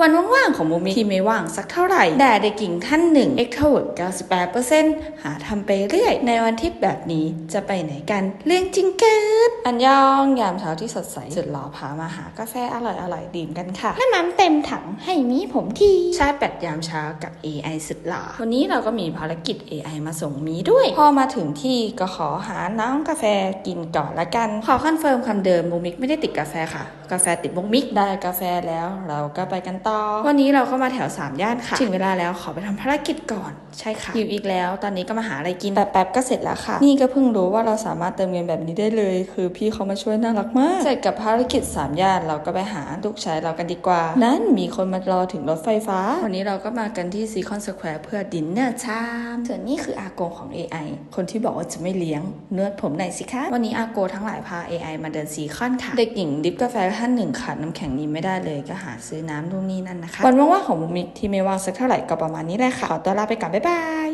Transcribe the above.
วันว่างๆของโมมิที่ไม่ว่างสักเท่าไหร่ แต่เด็กหญิงท่านหนึ่ง extrovert 98%หาทำไปเรื่อย ในวันที่แบบนี้จะไปไหนกัน เรื่องจริงเกิดอันยองยามเช้าที่สดใสสุดหล่อพามาหากาแฟอร่อยๆดื่มกันค่ะน้ำมันเต็มถังให้มีผมทีชาร์จแบตยามเช้ากับ AI สุดหล่อวันนี้เราก็มีภารกิจ AI มาส่งมีด้วย พอมาถึงที่ก็ขอหาน้องกาแฟกินก่อนละกัน ขอคอนเฟิร์มคำเดิมมุกมิกไม่ได้ติดกาแฟค่ะ กาแฟติดมุกมิกได้กาแฟแล้วเราก็ไปกันต่อ วันนี้เราก็มาแถว 3 ย่านค่ะ ถึงเวลาแล้วขอไปทำภารกิจก่อน ใช่ค่ะหิวอีกแล้ว ตอนนี้ก็มาหาอะไรกินแป๊บๆก็เสร็จแล้วค่ะ นี่ก็เพิ่งรู้ว่าเราสามารถเติมเงินแบบนี้ได้เลย คือพี่เขามาช่วยน่ารักมาก เสร็จกับภารกิจ 3 ย่านเราก็ไปหาลูกชายเรากันดีกว่า นั้นมีคนมารอถึงรถไฟฟ้า วันนี้เราก็มากันที่ซีคอนสแควร์เพื่อดินเนอร์ชามส่วนนี้คืออาโกของ AI คนที่บอกว่าจะไม่เลี้ยงเนื้อผมหน่อยสิคะ วันนี้อาโกทั้งหลายพา AI มาเดินซีคอนค่ะ เด็กหญิงดิฟกาแฟท่านหนึ่งขาดน้ำแข็งนี้ไม่ได้เลยก็หาซื้อน้ำนู่นนี่นั่นนะคะวันว่างๆของมุมมิกที่ไม่ว่างสักเท่าไหร่ก็ประมาณนี้แหละค่ะขอตัวลาไปก่อนบ๊ายบาย